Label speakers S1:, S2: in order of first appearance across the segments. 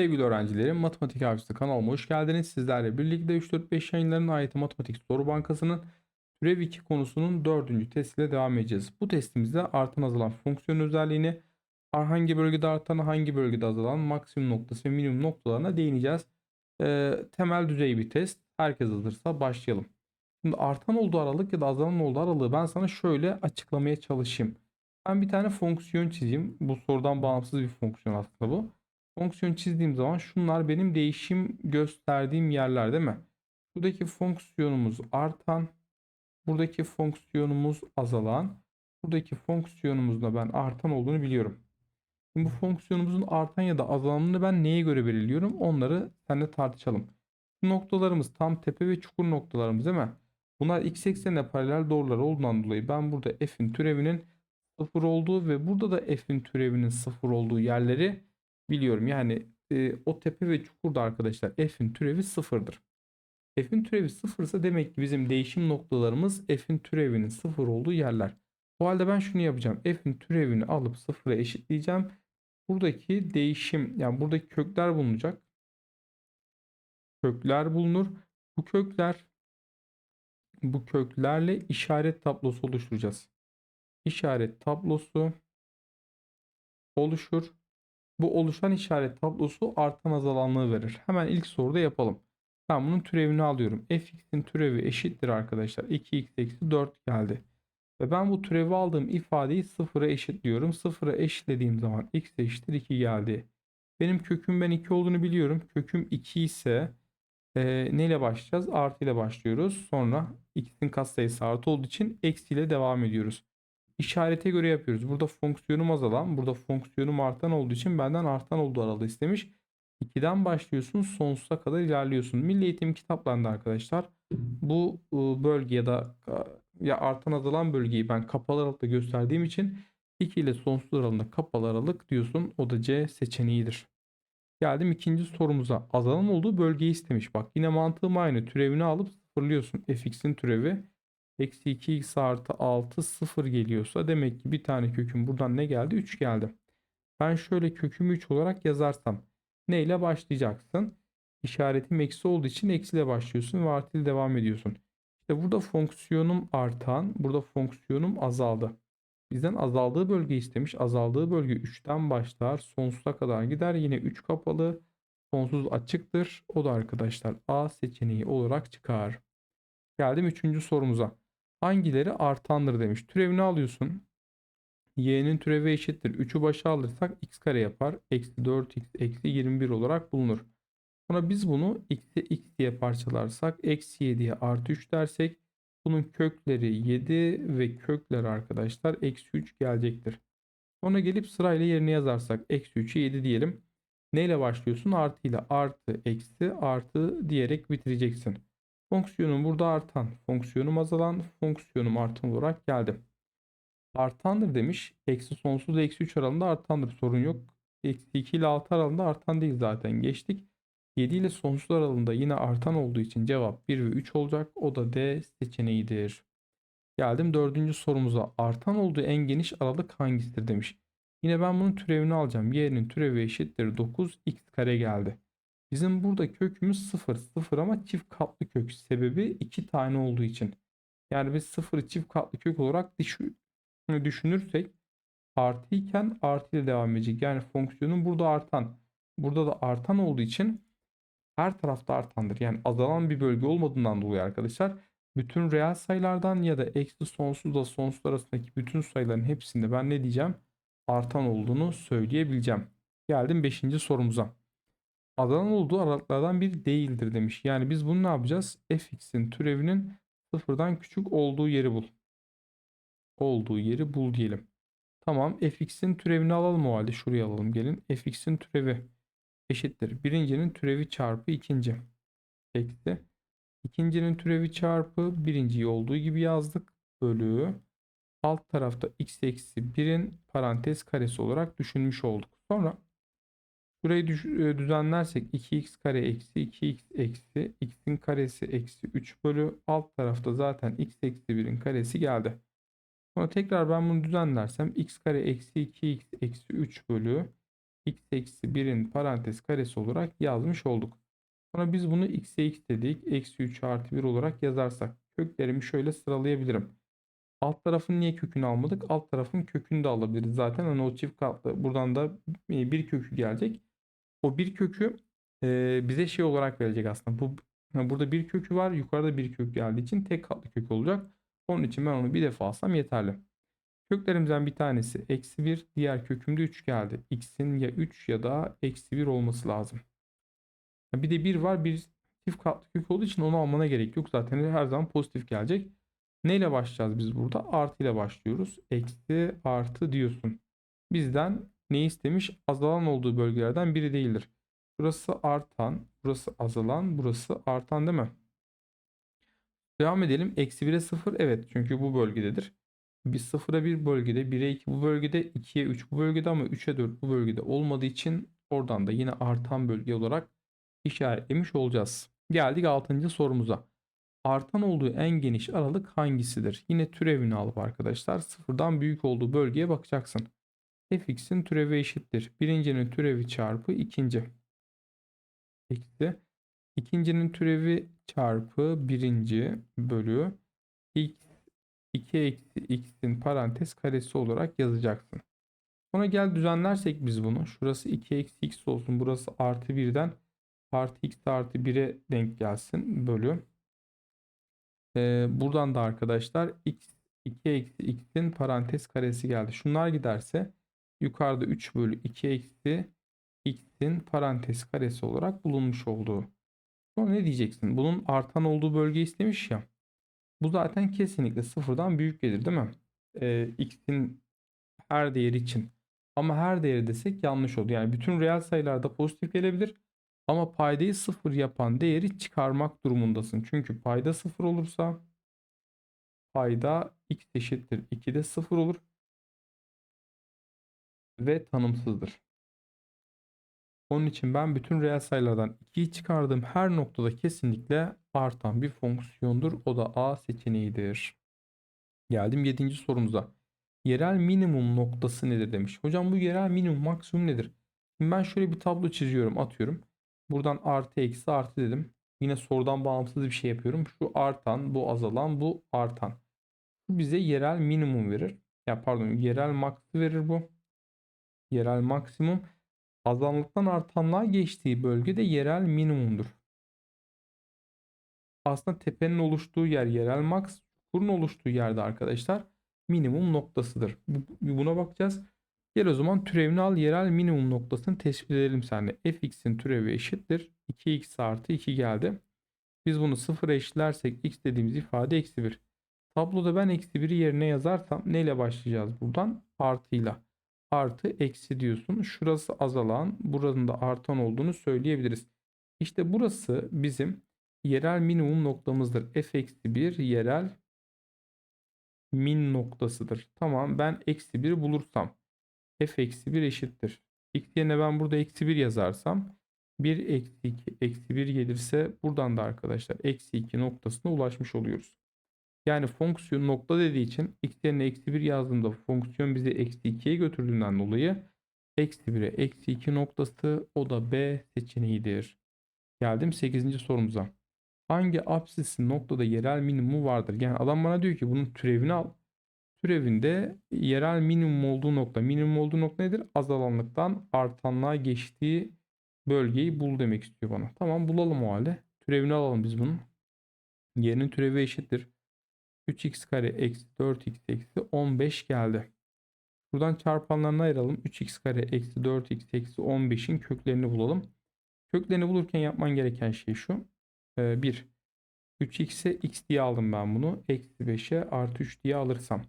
S1: Sevgili öğrencilerim, Matematik Avcısı kanalıma hoş geldiniz. Sizlerle birlikte 3-4-5 yayınlarının AYT Matematik Soru Bankası'nın Türev 2 konusunun 4. testiyle devam edeceğiz. Bu testimizde artan azalan fonksiyon özelliğini, hangi bölgede artan, hangi bölgede azalan maksimum noktası ve minimum noktalarına değineceğiz. Ee, temel düzey bir test. Herkes hazırsa başlayalım. Şimdi artan olduğu aralık ya da azalan olduğu aralığı ben sana şöyle açıklamaya çalışayım. Ben bir tane fonksiyon çizeyim. Bu sorudan bağımsız bir fonksiyon aslında bu. Fonksiyon çizdiğim zaman şunlar benim değişim gösterdiğim yerler değil mi? Buradaki fonksiyonumuz artan, buradaki fonksiyonumuz azalan, buradaki fonksiyonumuzda ben artan olduğunu biliyorum. Şimdi bu fonksiyonumuzun artan ya da azalanını ben neye göre belirliyorum? Onları seninle tartışalım. Bu noktalarımız tam tepe ve çukur noktalarımız değil mi? Bunlar x eksenine paralel doğrular olduğundan dolayı ben burada f'in türevinin sıfır olduğu ve burada da f'in türevinin sıfır olduğu yerleri biliyorum. Yani e, o tepe ve çukurda arkadaşlar f'in türevi sıfırdır. F'in türevi sıfırsa demek ki bizim değişim noktalarımız f'in türevinin sıfır olduğu yerler. O halde ben şunu yapacağım. F'in türevini alıp sıfıra eşitleyeceğim. Buradaki değişim yani buradaki kökler bulunacak. Kökler bulunur. Bu kökler bu köklerle işaret tablosu oluşturacağız. İşaret tablosu oluşur. Bu oluşan işaret tablosu artan azalanlığı verir. Hemen ilk soruda yapalım. Ben bunun türevini alıyorum. fx'in türevi eşittir arkadaşlar. 2x eksi 4 geldi. Ve ben bu türevi aldığım ifadeyi sıfıra eşitliyorum. Sıfıra eşitlediğim zaman x eşittir 2 geldi. Benim köküm ben 2 olduğunu biliyorum. Köküm 2 ise e, neyle başlayacağız? Artı ile başlıyoruz. Sonra x'in katsayısı artı olduğu için eksi ile devam ediyoruz işarete göre yapıyoruz. Burada fonksiyonum azalan, burada fonksiyonum artan olduğu için benden artan olduğu aralığı istemiş. 2'den başlıyorsun sonsuza kadar ilerliyorsun. Milli eğitim kitaplarında arkadaşlar bu ıı, bölge ya da ya artan azalan bölgeyi ben kapalı aralıkta gösterdiğim için 2 ile sonsuz aralığında kapalı aralık diyorsun. O da C seçeneğidir. Geldim ikinci sorumuza. Azalan olduğu bölgeyi istemiş. Bak yine mantığım aynı. Türevini alıp sıfırlıyorsun. fx'in türevi Eksi 2x artı 6 0 geliyorsa demek ki bir tane köküm buradan ne geldi? 3 geldi. Ben şöyle kökümü 3 olarak yazarsam ne ile başlayacaksın? İşaretim eksi olduğu için eksiyle başlıyorsun ve artı ile devam ediyorsun. İşte burada fonksiyonum artan, burada fonksiyonum azaldı. Bizden azaldığı bölge istemiş. Azaldığı bölge 3'ten başlar. Sonsuza kadar gider. Yine 3 kapalı. Sonsuz açıktır. O da arkadaşlar A seçeneği olarak çıkar. Geldim 3. sorumuza. Hangileri artandır demiş. Türevini alıyorsun. Y'nin türevi eşittir. 3'ü başa alırsak x kare yapar. Eksi 4x eksi 21 olarak bulunur. Sonra biz bunu x'e x diye parçalarsak eksi 7'ye artı 3 dersek bunun kökleri 7 ve kökler arkadaşlar eksi 3 gelecektir. Sonra gelip sırayla yerine yazarsak eksi 3'ü 7 diyelim. Neyle başlıyorsun? Artı ile artı eksi artı diyerek bitireceksin. Fonksiyonum burada artan, fonksiyonum azalan, fonksiyonum artan olarak geldi. Artandır demiş. Eksi sonsuz ile eksi 3 aralığında artandır. Sorun yok. Eksi 2 ile 6 aralığında artan değil zaten. Geçtik. 7 ile sonsuz aralığında yine artan olduğu için cevap 1 ve 3 olacak. O da D seçeneğidir. Geldim dördüncü sorumuza. Artan olduğu en geniş aralık hangisidir demiş. Yine ben bunun türevini alacağım. Y'nin türevi eşittir 9 x kare geldi. Bizim burada kökümüz 0. 0 ama çift katlı kök. Sebebi 2 tane olduğu için. Yani biz 0'ı çift katlı kök olarak düşünürsek artı iken artı ile devam edecek. Yani fonksiyonun burada artan. Burada da artan olduğu için her tarafta artandır. Yani azalan bir bölge olmadığından dolayı arkadaşlar bütün reel sayılardan ya da eksi sonsuzla sonsuz arasındaki bütün sayıların hepsinde ben ne diyeceğim? Artan olduğunu söyleyebileceğim. Geldim 5. sorumuza azalan olduğu aralıklardan biri değildir demiş. Yani biz bunu ne yapacağız? fx'in türevinin sıfırdan küçük olduğu yeri bul. Olduğu yeri bul diyelim. Tamam fx'in türevini alalım o halde. Şuraya alalım gelin. fx'in türevi eşittir. Birincinin türevi çarpı ikinci. Eksi. İkincinin türevi çarpı birinciyi olduğu gibi yazdık. Bölü. Alt tarafta x eksi 1'in parantez karesi olarak düşünmüş olduk. Sonra Burayı e, düzenlersek 2x kare eksi 2x eksi x'in karesi eksi 3 bölü alt tarafta zaten x eksi 1'in karesi geldi. Sonra tekrar ben bunu düzenlersem x kare eksi 2x eksi 3 bölü x eksi 1'in parantez karesi olarak yazmış olduk. Sonra biz bunu x'e x dedik. Eksi 3 artı 1 olarak yazarsak köklerimi şöyle sıralayabilirim. Alt tarafın niye kökünü almadık? Alt tarafın kökünü de alabiliriz zaten. Hani o çift katlı buradan da bir kökü gelecek. O bir kökü e, bize şey olarak verecek aslında. Bu ha, burada bir kökü var. Yukarıda bir kök geldiği için tek katlı kök olacak. Onun için ben onu bir defa alsam yeterli. Köklerimizden bir tanesi eksi 1. Diğer kökümde 3 geldi. X'in ya 3 ya da eksi 1 olması lazım. Bir de 1 var. Bir çift katlı kök olduğu için onu almana gerek yok. Zaten her zaman pozitif gelecek. Neyle başlayacağız biz burada? Artı ile başlıyoruz. Eksi artı diyorsun. Bizden ne istemiş? Azalan olduğu bölgelerden biri değildir. Burası artan, burası azalan, burası artan değil mi? Devam edelim. Eksi 1'e 0 evet çünkü bu bölgededir. Bir 0'a 1 bölgede, 1'e 2 bu bölgede, 2'ye 3 bu bölgede ama 3'e 4 bu bölgede olmadığı için oradan da yine artan bölge olarak işaretlemiş olacağız. Geldik 6. sorumuza. Artan olduğu en geniş aralık hangisidir? Yine türevini alıp arkadaşlar sıfırdan büyük olduğu bölgeye bakacaksın. Fx'in türevi eşittir. Birincinin türevi çarpı ikinci. Eksi. İkincinin türevi çarpı birinci bölü x 2 eksi x'in parantez karesi olarak yazacaksın. Sonra gel düzenlersek biz bunu. Şurası 2 eksi x olsun. Burası artı 1'den artı x artı 1'e denk gelsin. Bölü. Ee, buradan da arkadaşlar x 2 eksi x'in parantez karesi geldi. Şunlar giderse yukarıda 3 bölü 2 eksi x'in parantez karesi olarak bulunmuş olduğu. Sonra ne diyeceksin? Bunun artan olduğu bölge istemiş ya. Bu zaten kesinlikle sıfırdan büyük gelir değil mi? Ee, x'in her değeri için. Ama her değeri desek yanlış oldu. Yani bütün reel sayılarda pozitif gelebilir. Ama paydayı sıfır yapan değeri çıkarmak durumundasın. Çünkü payda sıfır olursa payda x eşittir 2'de sıfır olur. Ve tanımsızdır. Onun için ben bütün reel sayılardan 2'yi çıkardığım her noktada kesinlikle artan bir fonksiyondur. O da A seçeneğidir. Geldim 7. sorumuza. Yerel minimum noktası nedir demiş. Hocam bu yerel minimum maksimum nedir? Ben şöyle bir tablo çiziyorum atıyorum. Buradan artı eksi artı dedim. Yine sorudan bağımsız bir şey yapıyorum. Şu artan, bu azalan, bu artan. Bu bize yerel minimum verir. Ya pardon yerel max verir bu. Yerel maksimum azanlıktan artanlığa geçtiği bölgede yerel minimumdur. Aslında tepenin oluştuğu yer yerel max, çukurun oluştuğu yerde arkadaşlar minimum noktasıdır. Buna bakacağız. Gel o zaman türevini al yerel minimum noktasını tespit edelim seninle. fx'in türevi eşittir. 2x artı 2 geldi. Biz bunu sıfıra eşitlersek x dediğimiz ifade eksi 1. Tabloda ben eksi 1'i yerine yazarsam neyle başlayacağız buradan? Artıyla. Artı eksi diyorsun. Şurası azalan, buranın da artan olduğunu söyleyebiliriz. İşte burası bizim yerel minimum noktamızdır. f eksi 1 yerel min noktasıdır. Tamam ben eksi 1 bulursam f eksi 1 eşittir. x yerine ben burada eksi 1 yazarsam 1 eksi 2 eksi 1 gelirse buradan da arkadaşlar eksi 2 noktasına ulaşmış oluyoruz. Yani fonksiyon nokta dediği için x yerine eksi 1 yazdığımda fonksiyon bizi eksi 2'ye götürdüğünden dolayı eksi 1'e eksi 2 noktası o da B seçeneğidir. Geldim 8. sorumuza. Hangi absisin noktada yerel minimumu vardır? Yani adam bana diyor ki bunun türevini al. Türevinde yerel minimum olduğu nokta. Minimum olduğu nokta nedir? Azalanlıktan artanlığa geçtiği bölgeyi bul demek istiyor bana. Tamam bulalım o halde. Türevini alalım biz bunun. Yerinin türevi eşittir. 3x kare eksi 4x eksi 15 geldi. Buradan çarpanlarını ayıralım. 3x kare eksi 4x eksi 15'in köklerini bulalım. Köklerini bulurken yapman gereken şey şu. 1. Ee, 3x'e x diye aldım ben bunu. Eksi 5'e artı 3 diye alırsam.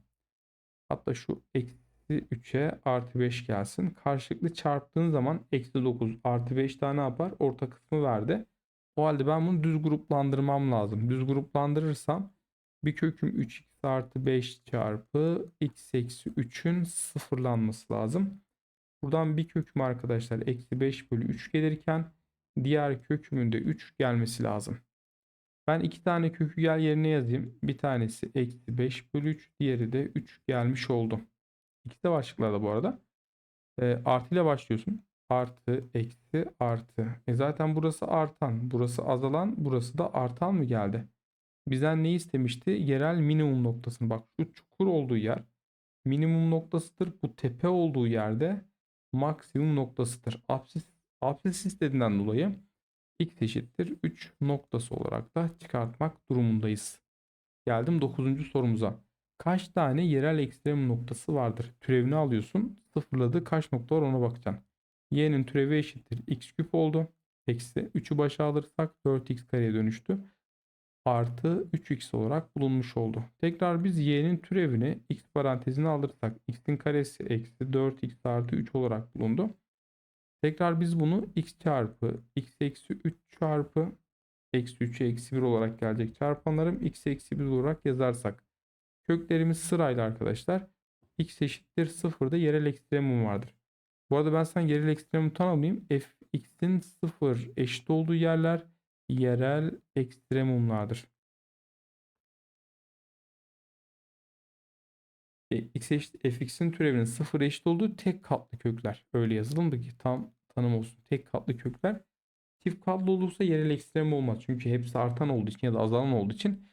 S1: Hatta şu eksi 3'e artı 5 gelsin. Karşılıklı çarptığın zaman eksi 9 artı 5 tane yapar? Orta kısmı verdi. O halde ben bunu düz gruplandırmam lazım. Düz gruplandırırsam bir köküm 3x artı 5 çarpı x eksi 3'ün sıfırlanması lazım. Buradan bir köküm arkadaşlar eksi 5 bölü 3 gelirken diğer kökümün de 3 gelmesi lazım. Ben iki tane kökü gel yerine yazayım. Bir tanesi eksi 5 bölü 3. Diğeri de 3 gelmiş oldu. İkisi de başlıklarda bu arada. E, artı ile başlıyorsun. artı eksi artı. E zaten burası artan, burası azalan, burası da artan mı geldi? Bizden ne istemişti? Yerel minimum noktasını. Bak şu çukur olduğu yer minimum noktasıdır. Bu tepe olduğu yerde maksimum noktasıdır. Apsis, apsis istediğinden dolayı x eşittir 3 noktası olarak da çıkartmak durumundayız. Geldim 9. sorumuza. Kaç tane yerel ekstrem noktası vardır? Türevini alıyorsun. Sıfırladığı kaç nokta var ona bakacaksın. y'nin türevi eşittir x küp oldu. Eksi 3'ü başa alırsak 4x kareye dönüştü. Artı 3x olarak bulunmuş oldu. Tekrar biz y'nin türevini x parantezine alırsak x'in karesi eksi 4x artı 3 olarak bulundu. Tekrar biz bunu x çarpı x eksi 3 çarpı eksi 3'e eksi 1 olarak gelecek çarpanlarım x eksi 1 olarak yazarsak köklerimiz sırayla arkadaşlar x eşittir 0'da yerel ekstremum vardır. Bu arada ben sen yerel ekstremum tanımlayayım. fx'in 0 eşit olduğu yerler yerel ekstremumlardır. E, x eşit, fx'in türevinin 0 eşit olduğu tek katlı kökler. Öyle yazılımdı ki tam tanım olsun. Tek katlı kökler. Çift katlı olursa yerel ekstrem olmaz. Çünkü hepsi artan olduğu için ya da azalan olduğu için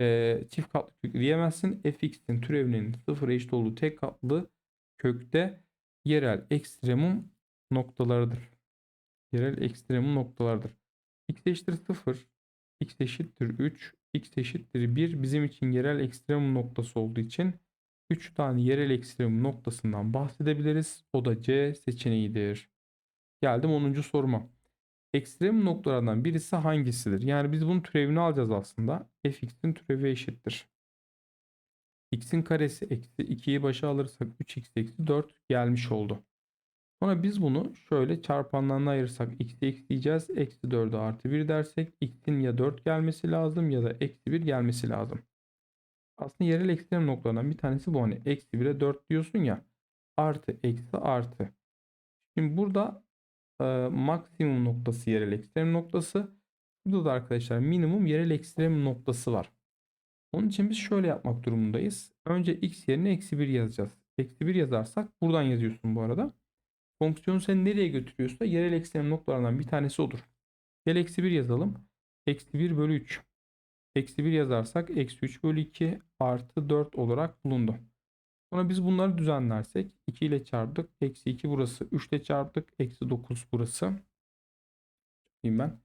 S1: e, çift katlı kök diyemezsin. fx'in türevinin 0 eşit olduğu tek katlı kökte yerel ekstremum noktalarıdır. Yerel ekstremum noktalardır. X eşittir 0, x eşittir 3, x eşittir 1 bizim için yerel ekstremum noktası olduğu için 3 tane yerel ekstremum noktasından bahsedebiliriz. O da C seçeneğidir. Geldim 10. soruma. Ekstrem noktalardan birisi hangisidir? Yani biz bunun türevini alacağız aslında. fx'in türevi eşittir. x'in karesi eksi 2'yi başa alırsak 3x eksi 4 gelmiş oldu. Sonra biz bunu şöyle çarpanlarına ayırsak x'i ekleyeceğiz. Eksi 4'e artı 1 dersek x'in ya 4 gelmesi lazım ya da eksi 1 gelmesi lazım. Aslında yerel ekstrem noktalardan bir tanesi bu. Hani eksi 1'e 4 diyorsun ya. Artı eksi artı. Şimdi burada e, maksimum noktası yerel ekstrem noktası. Burada da arkadaşlar minimum yerel ekstrem noktası var. Onun için biz şöyle yapmak durumundayız. Önce x yerine eksi 1 yazacağız. Eksi 1 yazarsak buradan yazıyorsun bu arada. Fonksiyon seni nereye götürüyorsa yerel ekstrem noktalardan bir tanesi odur. Gel eksi 1 yazalım. Eksi 1 bölü 3. Eksi 1 yazarsak eksi 3 bölü 2 artı 4 olarak bulundu. Sonra biz bunları düzenlersek 2 ile çarptık. Eksi 2 burası. 3 ile çarptık. Eksi 9 burası. Diyeyim ben.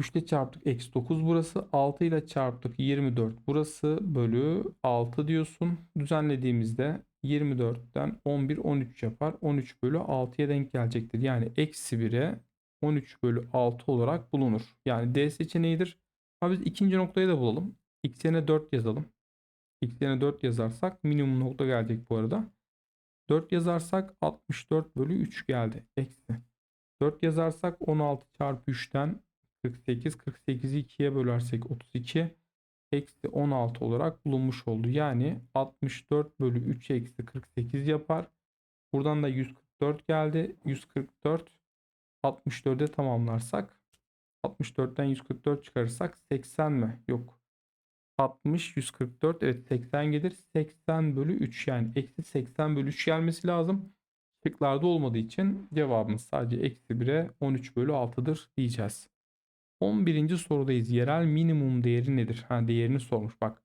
S1: 3 ile çarptık. Eksi 9 burası. 6 ile çarptık. 24 burası. Bölü 6 diyorsun. Düzenlediğimizde 24'ten 11 13 yapar. 13 bölü 6'ya denk gelecektir. Yani eksi 1'e 13 bölü 6 olarak bulunur. Yani D seçeneğidir. Ama biz ikinci noktayı da bulalım. X yerine 4 yazalım. X yerine 4 yazarsak minimum nokta gelecek bu arada. 4 yazarsak 64 bölü 3 geldi. Eksi. 4 yazarsak 16 çarpı 3'ten 48. 48'i 2'ye bölersek 32. Eksi 16 olarak bulunmuş oldu. Yani 64 bölü 3 eksi 48 yapar. Buradan da 144 geldi. 144 64'e tamamlarsak 64'ten 144 çıkarırsak 80 mi? Yok. 60, 144 evet 80 gelir. 80 bölü 3 yani eksi 80 bölü 3 gelmesi lazım. Şıklarda olmadığı için cevabımız sadece eksi 1'e 13 bölü 6'dır diyeceğiz. 11. sorudayız. Yerel minimum değeri nedir? Ha değerini sormuş bak.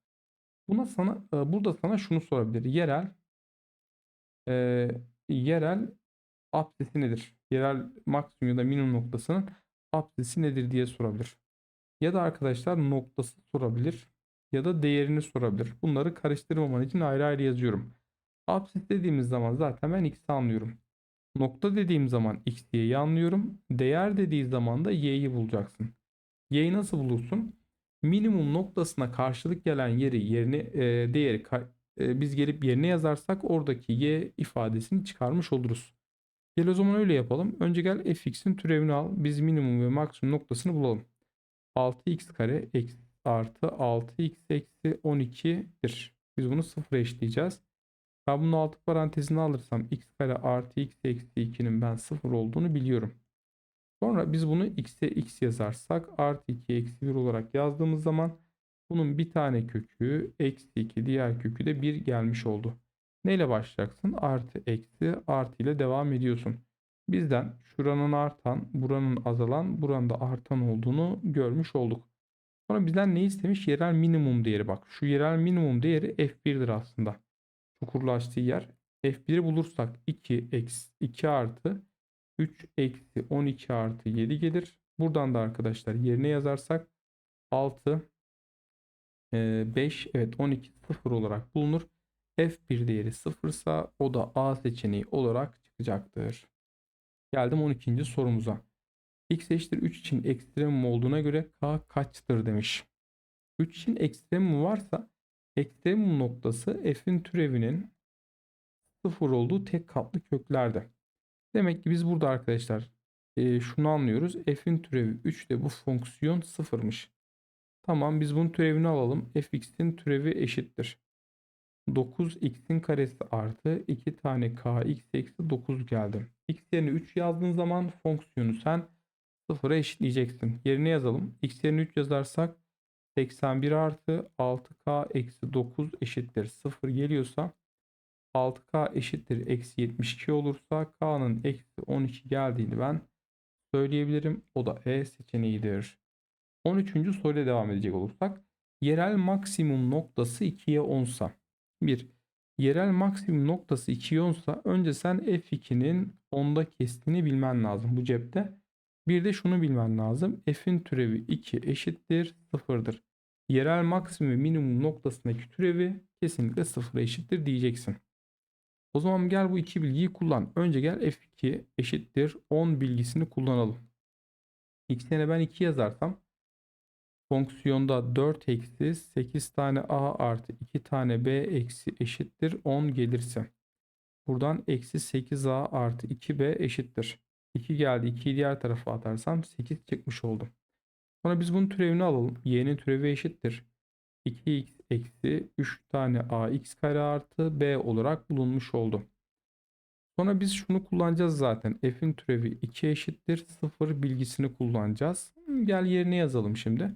S1: Buna sana e, burada sana şunu sorabilir. Yerel e, yerel absesi nedir? Yerel maksimum ya da minimum noktasının absesi nedir diye sorabilir. Ya da arkadaşlar noktası sorabilir ya da değerini sorabilir. Bunları karıştırmaman için ayrı ayrı yazıyorum. Absis dediğimiz zaman zaten ben x'i anlıyorum. Nokta dediğim zaman x y'yi anlıyorum. Değer dediği zaman da y'yi bulacaksın. Y'yi nasıl bulursun? Minimum noktasına karşılık gelen yeri yerine e, değeri e, biz gelip yerine yazarsak oradaki y ifadesini çıkarmış oluruz. Gel o zaman öyle yapalım. Önce gel fx'in türevini al. Biz minimum ve maksimum noktasını bulalım. 6x kare eksi artı 6x eksi 12'dir. Biz bunu sıfır eşleyeceğiz. Ben bunu altı parantezine alırsam x kare artı x eksi 2'nin ben sıfır olduğunu biliyorum. Sonra biz bunu x'e x yazarsak artı 2 eksi 1 olarak yazdığımız zaman bunun bir tane kökü eksi 2 diğer kökü de 1 gelmiş oldu. Neyle başlayacaksın? Artı eksi artı ile devam ediyorsun. Bizden şuranın artan, buranın azalan, buranın da artan olduğunu görmüş olduk. Sonra bizden ne istemiş? Yerel minimum değeri bak. Şu yerel minimum değeri F1'dir aslında. Çukurlaştığı yer. F1'i bulursak 2 eksi 2 artı 3 eksi 12 artı 7 gelir. Buradan da arkadaşlar yerine yazarsak 6 5 evet 12 0 olarak bulunur. F1 değeri 0 ise o da A seçeneği olarak çıkacaktır. Geldim 12. sorumuza. X eşittir 3 için ekstremum olduğuna göre K kaçtır demiş. 3 için ekstremum varsa ekstremum noktası F'in türevinin 0 olduğu tek katlı köklerde. Demek ki biz burada arkadaşlar e, şunu anlıyoruz. F'in türevi 3 de bu fonksiyon 0'mış. Tamam biz bunun türevini alalım. fx'in türevi eşittir. 9x'in karesi artı 2 tane kx eksi 9 geldi. x yerine 3 yazdığın zaman fonksiyonu sen 0'a eşitleyeceksin. Yerine yazalım. x yerine 3 yazarsak 81 artı 6k eksi 9 eşittir 0 geliyorsa 6k eşittir eksi 72 olursa k'nın eksi 12 geldiğini ben söyleyebilirim. O da E seçeneğidir. 13. soruyla devam edecek olursak. Yerel maksimum noktası 2'ye 10 sa. 1. Yerel maksimum noktası 2'ye 10 sa önce sen f2'nin 10'da kestiğini bilmen lazım bu cepte. Bir de şunu bilmen lazım. f'in türevi 2 eşittir 0'dır. Yerel maksimum ve minimum noktasındaki türevi kesinlikle 0'a eşittir diyeceksin. O zaman gel bu iki bilgiyi kullan. Önce gel f2 eşittir 10 bilgisini kullanalım. x yerine ben 2 yazarsam fonksiyonda 4 eksi 8 tane a artı 2 tane b eksi eşittir 10 gelirse. Buradan eksi 8a artı 2b eşittir. 2 geldi 2'yi diğer tarafa atarsam 8 çıkmış oldu. Sonra biz bunun türevini alalım. y'nin türevi eşittir. 2x eksi 3 tane ax kare artı b olarak bulunmuş oldu. Sonra biz şunu kullanacağız zaten. f'in türevi 2 eşittir 0 bilgisini kullanacağız. Gel yerine yazalım şimdi.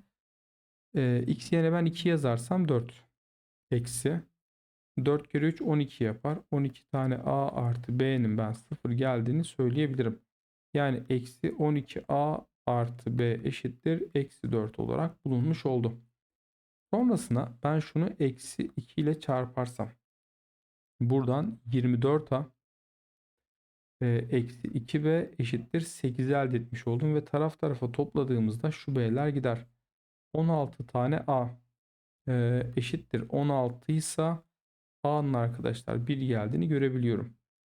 S1: Ee, x yerine ben 2 yazarsam 4 eksi 4 kere 3 12 yapar. 12 tane a artı b'nin ben 0 geldiğini söyleyebilirim. Yani eksi 12a artı b eşittir eksi 4 olarak bulunmuş oldu. Sonrasına ben şunu eksi 2 ile çarparsam buradan 24a e, eksi 2b eşittir 8 elde etmiş oldum ve taraf tarafa topladığımızda şu b'ler gider. 16 tane a e, eşittir 16 ise a'nın arkadaşlar 1 geldiğini görebiliyorum.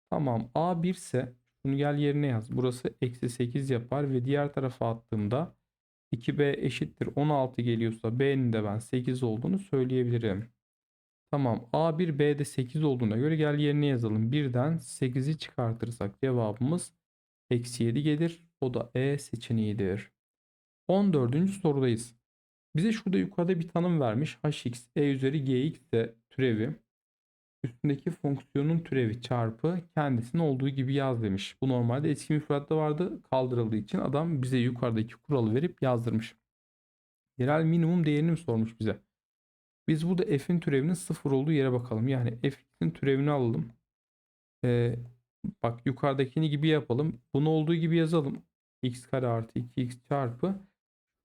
S1: Tamam a 1 ise şunu gel yerine yaz. Burası eksi 8 yapar ve diğer tarafa attığımda 2b eşittir 16 geliyorsa b'nin de ben 8 olduğunu söyleyebilirim. Tamam a1 b'de 8 olduğuna göre gel yerine yazalım. Birden 8'i çıkartırsak cevabımız eksi 7 gelir. O da E seçeneğidir. 14. sorudayız. Bize şurada yukarıda bir tanım vermiş. hx e üzeri gx de türevi üstündeki fonksiyonun türevi çarpı kendisinin olduğu gibi yaz demiş. Bu normalde eski müfredatta vardı. Kaldırıldığı için adam bize yukarıdaki kuralı verip yazdırmış. Yerel minimum değerini mi sormuş bize? Biz burada f'in türevinin sıfır olduğu yere bakalım. Yani f'in türevini alalım. Ee, bak yukarıdakini gibi yapalım. Bunu olduğu gibi yazalım. x kare artı 2x çarpı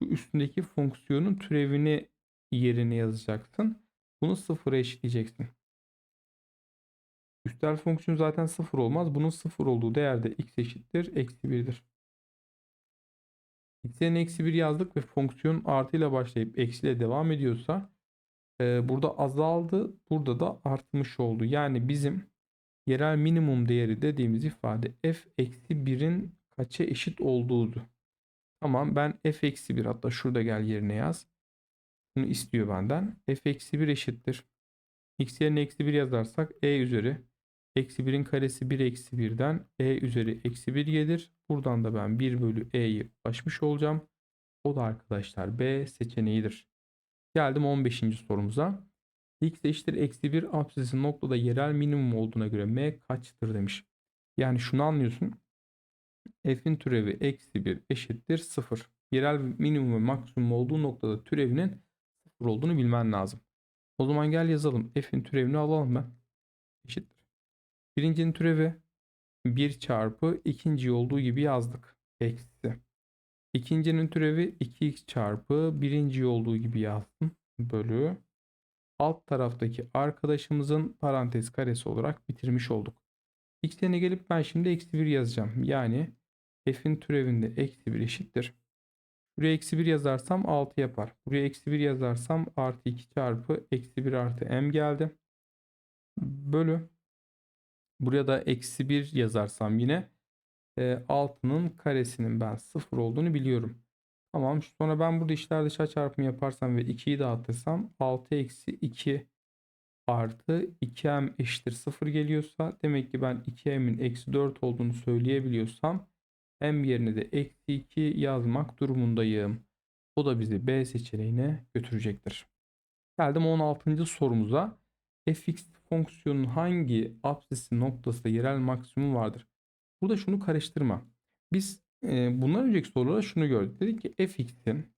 S1: şu üstündeki fonksiyonun türevini yerine yazacaksın. Bunu sıfıra eşitleyeceksin. Üstel fonksiyon zaten sıfır olmaz. Bunun sıfır olduğu değerde x eşittir. Eksi 1'dir. x'in eksi 1 yazdık ve fonksiyon artıyla başlayıp eksiyle devam ediyorsa e, burada azaldı. Burada da artmış oldu. Yani bizim yerel minimum değeri dediğimiz ifade f eksi 1'in kaça eşit olduğudu. Tamam ben f eksi 1 hatta şurada gel yerine yaz. Bunu istiyor benden. f eksi 1 eşittir. x yerine eksi 1 yazarsak e üzeri Eksi 1'in karesi 1 eksi 1'den e üzeri eksi 1 gelir. Buradan da ben 1 bölü e'yi ulaşmış olacağım. O da arkadaşlar b seçeneğidir. Geldim 15. sorumuza. x eşittir eksi 1 absesi noktada yerel minimum olduğuna göre m kaçtır demiş. Yani şunu anlıyorsun. f'in türevi eksi 1 eşittir 0. Yerel minimum ve maksimum olduğu noktada türevinin 0 olduğunu bilmen lazım. O zaman gel yazalım. f'in türevini alalım ben. Eşittir. Birincinin türevi 1 çarpı ikinci olduğu gibi yazdık. Eksi. İkincinin türevi 2x çarpı birinci olduğu gibi yazdım. Bölü. Alt taraftaki arkadaşımızın parantez karesi olarak bitirmiş olduk. X yerine gelip ben şimdi eksi 1 yazacağım. Yani f'in türevinde eksi 1 eşittir. Buraya eksi 1 yazarsam 6 yapar. Buraya eksi 1 yazarsam artı 2 çarpı eksi 1 artı m geldi. Bölü. Buraya da eksi 1 yazarsam yine e, 6'nın karesinin ben 0 olduğunu biliyorum. Tamam. Sonra ben burada içler dışarı çarpımı yaparsam ve 2'yi dağıtırsam 6 eksi 2 artı 2m eşittir 0 geliyorsa demek ki ben 2m'in eksi 4 olduğunu söyleyebiliyorsam m yerine de eksi 2 yazmak durumundayım. O da bizi B seçeneğine götürecektir. Geldim 16. sorumuza. Fx fonksiyonun hangi apsisi noktasında yerel maksimum vardır? Burada şunu karıştırma. Biz e, bundan önceki soruda şunu gördük. Dedik ki fx'in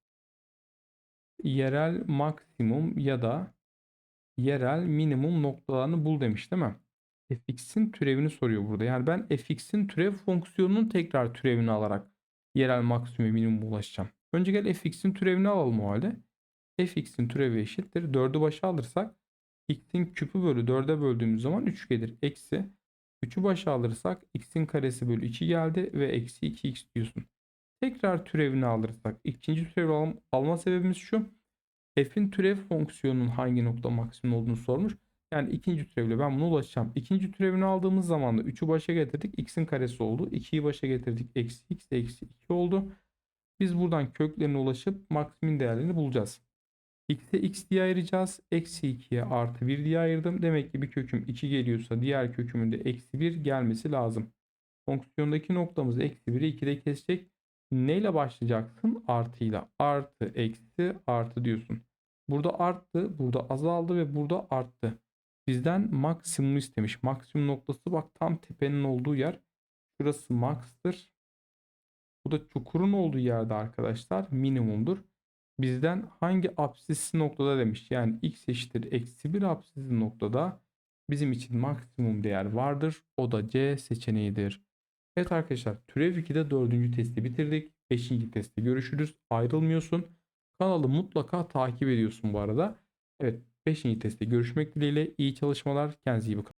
S1: yerel maksimum ya da yerel minimum noktalarını bul demiş değil mi? fx'in türevini soruyor burada. Yani ben fx'in türev fonksiyonunun tekrar türevini alarak yerel maksimum ve minimuma ulaşacağım. Önce gel fx'in türevini alalım o halde. fx'in türevi eşittir. 4'ü başa alırsak x'in küpü bölü 4'e böldüğümüz zaman 3 gelir. Eksi 3'ü başa alırsak x'in karesi bölü 2 geldi ve eksi 2x diyorsun. Tekrar türevini alırsak ikinci türevi al- alma sebebimiz şu. F'in türev fonksiyonunun hangi nokta maksimum olduğunu sormuş. Yani ikinci türevle ben buna ulaşacağım. İkinci türevini aldığımız zaman da 3'ü başa getirdik. X'in karesi oldu. 2'yi başa getirdik. Eksi x eksi 2 oldu. Biz buradan köklerine ulaşıp maksimum değerlerini bulacağız. X'e x diye ayıracağız. Eksi 2'ye artı 1 diye ayırdım. Demek ki bir köküm 2 geliyorsa diğer kökümün de eksi 1 gelmesi lazım. Fonksiyondaki noktamız eksi 1'i 2'de kesecek. Neyle başlayacaksın? Artıyla. Artı, eksi, artı diyorsun. Burada arttı, burada azaldı ve burada arttı. Bizden maksimum istemiş. Maksimum noktası bak tam tepenin olduğu yer. Şurası max'tır. Bu da çukurun olduğu yerde arkadaşlar minimumdur. Bizden hangi apsisli noktada demiş. Yani x eşittir eksi 1 apsisli noktada bizim için maksimum değer vardır. O da C seçeneğidir. Evet arkadaşlar türev 2'de 4. testi bitirdik. 5. testte görüşürüz. Ayrılmıyorsun. Kanalı mutlaka takip ediyorsun bu arada. Evet 5. testte görüşmek dileğiyle iyi çalışmalar. Kendinize iyi bakın.